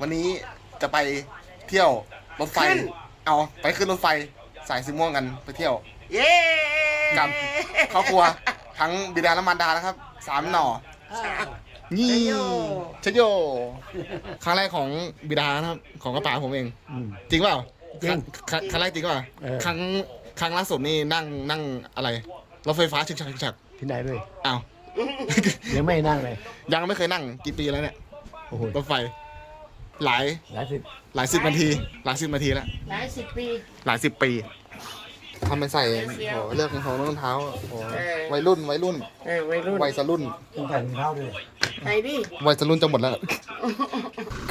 วันนี้จะไปเที่ยวรถไฟ ขึ้น เอาไปขึ้นรถไฟสายสีม่วงกันไปเที่ยว เย้กับครอบครัวทั้งบิดาและมารดานะครับสามหน่อนี่ชโยครั้งแรกของบิดานะครับของกระป๋าผมเอง อืม จริงเปล่าจริงครั้งครั้งแรกจริงเปล่าเออ ครั้งครั้งล่าสุดนี่นั่งนั่งอะไรรถไฟฟ้าฉึกฉักฉึกฉักที่ไหนด้วยอ้าว ยังไม่นั่งเลยยังไม่เคยนั่งกี่ปีแล้วเนี่ยโอ้โหรถไฟ หลายหลายสิบหลายสิบนาที หลายสิบนาทีแล้วหลายสิบปี หลายสิบปีทำเป็นใส่เฟี้ยวโอ้เลือกรองเท้ารองเท้าโอ้เออวัยรุ่นวัยรุ่นเออวัยรุ่นวัยสรุ่นต้องใส่รองเท้าด้วยใส่ดิวัยสรุ่นจะหมดแล้ว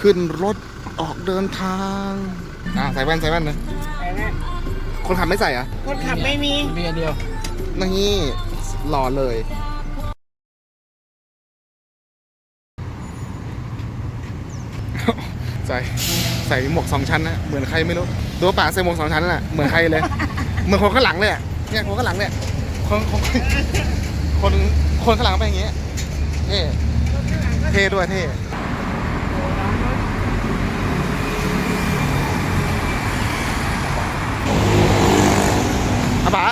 ขึ้นรถออกเดินทางอะใส่แว่นใส่แว่นนะใส่แว่นคนขับไม่ใส่อะคนขับไม่มีมีอันเดียวนี่หล่อเลย ใส่ใส่หมวกสองชั้นนะเหมือนใครไม่รู้ตัวป่าใส่หมวกสองชั้นน่ะเหมือนใครเลย เหมือนคนข้างหลังเลยอะเนี่ยคนข้างหลังเนี่ยคนคนคนคนข้างหลังไปอย่างเงี้ยเท่เท่ด้วยเท่อาป๋า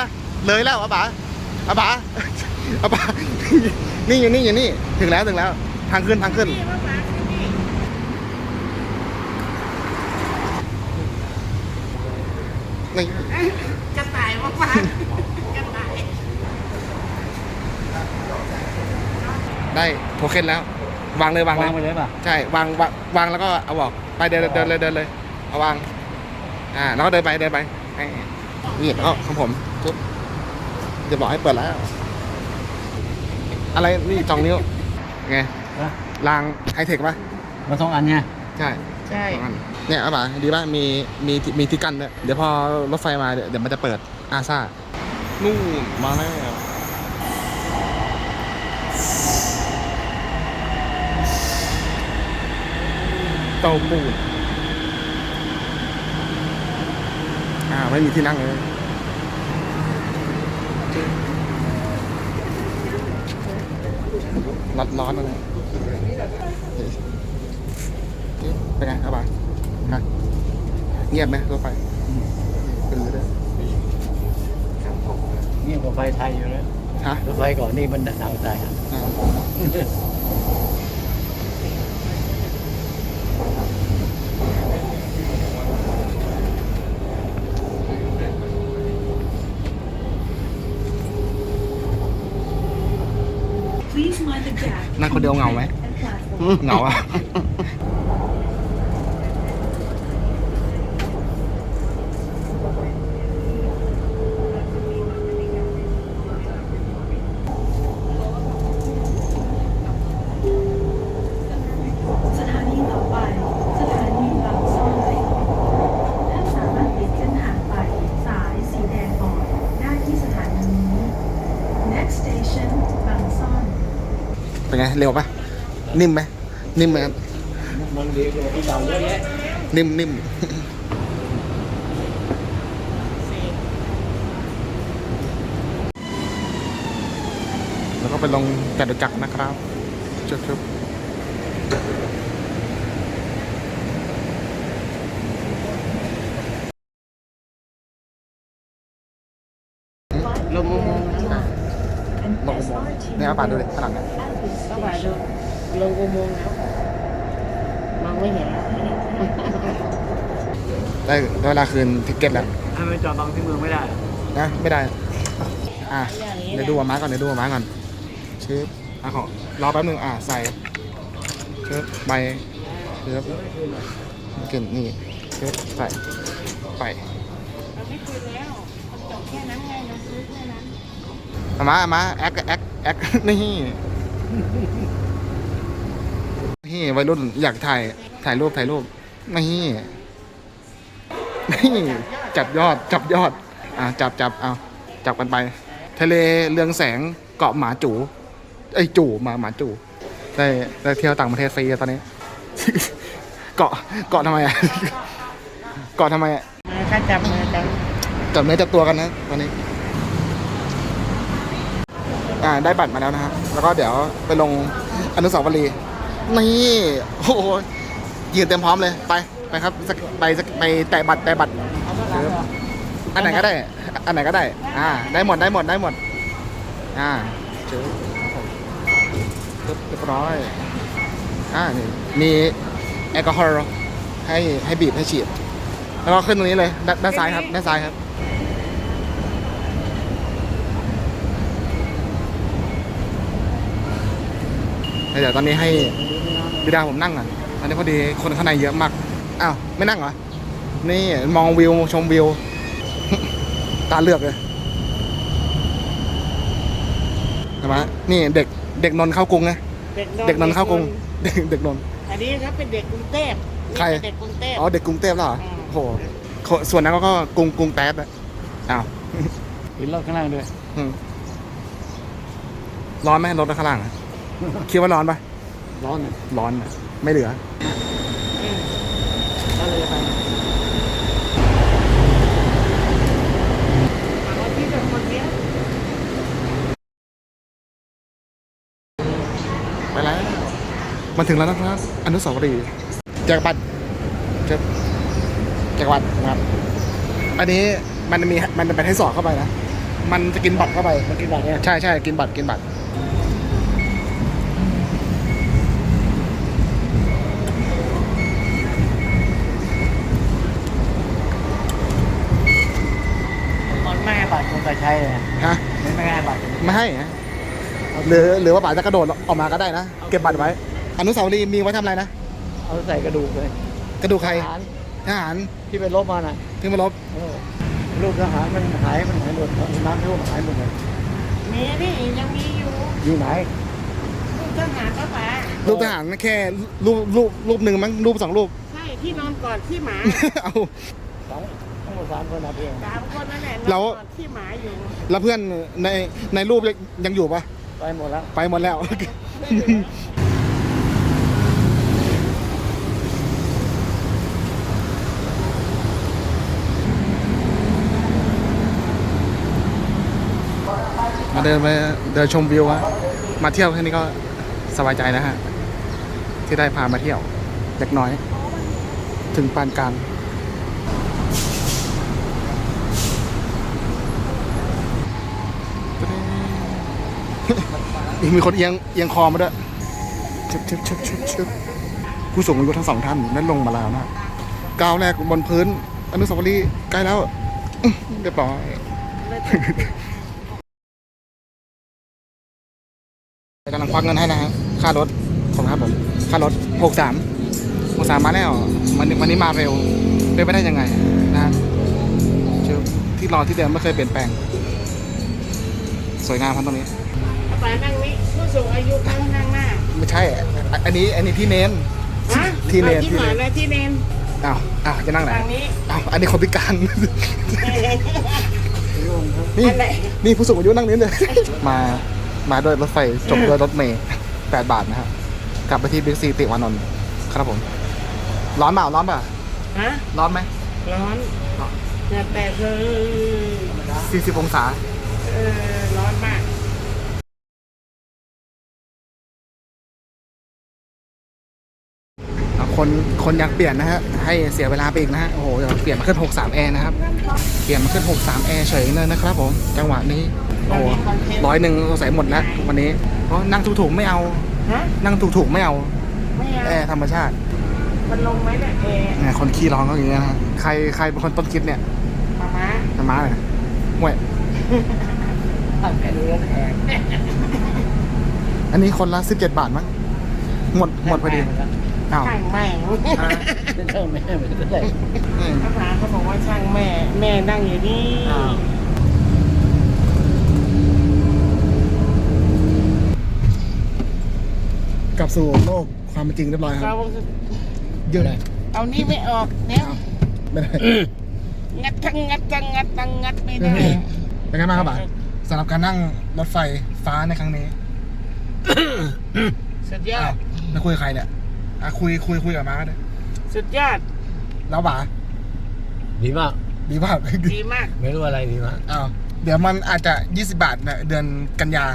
เลยแล้วอาป๋าอาป๋าอาป๋านี่อยู่นี่อยู่นี่ถึงแล้วถึงแล้ว ทางขึ้นทางขึ้น นี่กระต่ายว่าหมากระต่ายได้โทเค็นแล้ว วางเลยวางเลวางย ไปเลยป่ะใช่วางวางวางแล้วก็เอาบอกไปเดินเดินเลยเดินเลยเอาวาง อ่า แล้วก็เดินไปเดินไปไอ้นี่แล้วก็ของผมจุ๊บจะบอกให้เปิดแล้ว อะไรนี่จองนิ้วไงนะรางไฮเทคป่ะมันสองอันไงใช่ ใช่สองอันเนี่ยเอาป่ะดีป่ะมีมีมีที่กั้นด้วยเดี๋ยวพอรถไฟมาเดี๋ยวเดี๋ยวมันจะเปิดอาซ่านู่นมาแล้ว เตาปูดอ่าไม่มีที่นั่งเลย ร้อนร้อนอะไร เป็นไงครับบ่าฮะเงียบไหมรถไฟเป็นเลยนี่กว่าไฟไทยอยู่แล้วฮะรถไฟก่อนนี่มันหนักใจครับอ่านั่งคนเดียวเหงาไหมเหงาอะ สถานีต่อไป สถานีบางซ่อนท่านสามารถเปลี่ยนเส้นทางไปสายสีแดงอ่อนได้ที่สถานีนี้ Next station บางซ่อน เป็นไงเร็วปะนิ่มไหมนิ่มไหมครับมันดีกว่าที่เก่าเยอะแยะนิ่มนิ่มแล้วก็ไปลงจตุจักรนะครับจุดจุดลงอุโมงค์แล้วลงอุโมงค์เนี่ยเอาป่าดูเลยข้างหลังเนี่ยก็ไปดูลงอุโมงค์แล้วมองไม่เห็นแล้วได้ได้เวลาคืนทิกเก็ตแล้วถ้าไมจอดบางที่มือไม่ได้นะไม่ได้ อะเดี๋ยวดูว่าม้าก่อนเดี๋ยวดูว่าม้าก่อนชื้ออะขอรอแป๊บนึงอะใส่เชื้อใบเชื้อเก่งนี่เชื้อใส่ไปเราไม่คุยแล้วจบแค่นั้นไงเราซื้อแค่นั้น มา มา แอคแอคแอคนี่นี่วัยรุ่นอยากถ่าย ถ่ายรูป ถ่ายรูป นี่ นี่ จับยอด จับยอด อะจับจับเอา จับกันไป ทะเลเรืองแสง เกาะหมาจูไอยจูหมาหมาจูได้ได้เที่ยวต่างประเทศฟรีตอนนี้ เกาะ เกาะทำไมอะ เกาะทำไมอะจับมือกันจับเนื้อจับตัวกันนะตอนนี้ อ่าได้บัตรมาแล้วนะฮะแล้วก็เดี๋ยวไปลงอนุสาวรีย์นี่โอ้โหยืนเต็มพร้อมเลยไปไปครับสักไปสักไปแตะบัตรแตะบัตรอันไหนก็ได้ อันไหนก็ได้ อ่า ได้หมดได้หมดได้หมด อ่าเจอครับผมเรียบร้อย อ่านี่มีแอลกอฮอล์ให้ให้บีบให้ฉีด แล้วก็ขึ้นตรงนี้เลยด้านซ้ายครับด้านซ้ายครับ เดี๋ยวตอนนี้ให้บิดาผมนั่งก่อนตอนนี้พอดีคนข้างในเยอะมาก อ้าว ไม่นั่งเหรอ นี่มองวิวชมวิว ตาเลือกเลยใช่ไหมนี่เด็กเด็กนนท์เข้ากรุงไงเด็กนนท์เข้ากรุง เด็กเด็กนนท์อันนี้ครับเป็นเด็กกรุงเทพใครนี่เป็นเด็กกรุงเทพอ๋อเด็กกรุงเทพแล้วเหรออืมโหโหส่วนนั้นก็กรุงกรุงแต๊ดอะอ้าวเห็นรถข้างล่างด้วยอืมร้อนไหมรถข้างล่างอะ คิดว่าร้อนปะร้อนอะร้อนอะไม่เหลือก็เลยไปเอาที่แบบคนเนี้ยไปแล้วมาถึงแล้วนะครับอนุสาวรีย์จากรบัตรจากจากรบัตรนะครับ อันนี้มันมีมันเป็นให้สอดเข้าไปนะ มันจะกินบัตรเข้าไปเมื่อกี้บอกเนี่ย ใช่ใช่กินบัตรกินบัตร ให้บัตรคนไปใช้เลยฮะไม่ไม่ให้บัตรไม่ให้ฮะหรือหรือว่าป๋าจะกระโดดออกมาก็ได้นะ เก็บบัตรไว้ อนุสาวรีย์มีไว้ทำอะไรนะ เอาใส่กระดูกเลยกระดูกใคร ทหารทหารที่ไปลบมาน่ะที่มาลบเออรูปทหารมันหายมันหายหมดน้ำท่วมหายหมดเลยมีนี่ยังมีอยู่อยู่ไหนลูกทหารก็ป๋ารูปทหารแค่รูปรูปรูปหนึ่งมั้งรูปสองรูป ใช่ที่นอนก่อนที่หมา เอาสองทั้งหมด สามคนนะเพียงสามคนนั่นแหละนอนแล้วก่อนที่หมาอยู่แล้วเพื่อนในในรูปยังยังอยู่ปะไปหมดแล้วไปหมดแล้ว ไม่เหลือ มาเดินไปเดินชมวิวฮะมาเที่ยวแค่นี้ก็สบายใจแล้วฮะ ที่ได้พามาเที่ยวเล็กน้อย ถึงปานกลาง อีก มีคนเอียงเอียงคอมาด้วยชึบชึบชึบชึบชึบผู้สูงอายุทั้งสองท่านนั่นลงมาแล้วนะก้าวแรกบนพื้น อนุสาวรีย์ใกล้แล้วเรียบร้อยกำลังควักเงินให้นะฮะค่ารถผมครับผมค่ารถหกสามหกสามมาแล้ววันนี้วันนี้มาเร็วเป็นไปได้ยังไงนะที่รอที่เดิมไม่เคยเปลี่ยนแปลง สวยงามครับตรงนี้ ป๋านั่งนี้ผู้สูงอายุนั่งข้างหน้าไม่ใช่อะอันอันนี้อันนี้ที่เน้น ฮะที่เนนที่หมาและที่เนนอ้าวอ้าวจะนั่งไหนทางนี้ อ้าวอันนี้คนพิการ นี่อันไหน นี่ผู้สูงอายุนั่งนี้เลย มามาด้วยรถไฟจบด้วยรถเมย์แปดบาทนะฮะกลับไปที่บิ๊กซีติวานนท์ครับผม ร้อนเปล่าร้อนเปล่าฮะร้อนไหมร้อนแต่แต่คือสี่สิบองศา เออร้อนมาก คนคนอยากเปลี่ยนนะฮะให้เสียเวลาไปอีกนะฮะโอ้โหเดี๋ยวเปลี่ยนมาขึ้น 63แอร์นะครับเปลี่ยนมาขึ้น 63แอร์เฉยเลยนะครับผมจังหวะนี้โอ้โหร้อยหนึ่งสงสัยหมดแล้ววันนี้เพราะนั่งถูกๆไม่เอาฮะนั่งถูกๆไม่เอาไม่แอเอาร์ธรรมชาติมันลงไหมเนี่ยเอเนี่ยคนขี้ร้องก็อย่างเงี้ยนะฮะใครใครเป็นคนต้นคิดเนี่ยมาม้าธรรมะเลยห่วยตั้งแต่เรื่องแพงอันนี้คนละ17บาทมั้งหมดหมดพอดี อ้าวช่างแม่งอ่าเป็นเท่าแม่ไม่ได้อืมภาษาเขาบอกว่าช่างแม่ แม่นั่งอยู่นี่อ้าว กลับสู่โลกความเป็นจริงเรียบร้อยคเรารับเยอะเลยเอานี่ไม่ออกเนี่ยไม่ได้งัดทั้งงัดทั้งงัดทั้งงัดไม่ได้ เป็นไงบ้างครับบ่าสำหรับการนั่งรถไฟฟ้าในครั้งนี้สุดยออ้าดวแล้วคุยกับใครเนี่ย อะคุยคุยคุยกับมาร์คเนี่ยสุดยอด แล้วบ่าดีมาก ดีมากดีมาก ไม่รู้อะไรดีมากอ้าวเดี๋ยวมันอาจจะ 20 บาทเนี่ยเดือนกันยา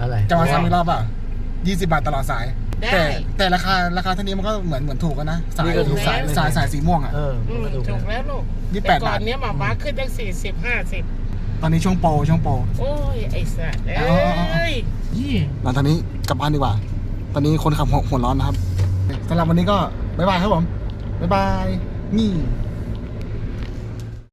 อะไรจะมาซ้ำอีกรอบเปล่า20 บาทตลอดสาย ได้ แต่แต่ราคาราคาเท่านี้มันก็เหมือนเหมือนถูกกันนะ สายนี่ก็ถูกสายสายสายสีม่วงอะ เอออืมมันถูกถูกนะแล้วลูกนี่แต่แปดก่อบานทเนี้ยหมาบ้าขึ้นตั้งสี่สิบห้าสิบตอนนี้ช่วงโปรช่วงโปร โอ้ย ไอ้สัตว์เอเอาเอาเอา้ยยี่หลังจากนี้กลับบ้านดีกว่า ตอนนี้คนขับหัวหัวร้อนนะครับ สำหรับวันนี้ก็บ๊ายบายครับผมบ๊ายบายนี่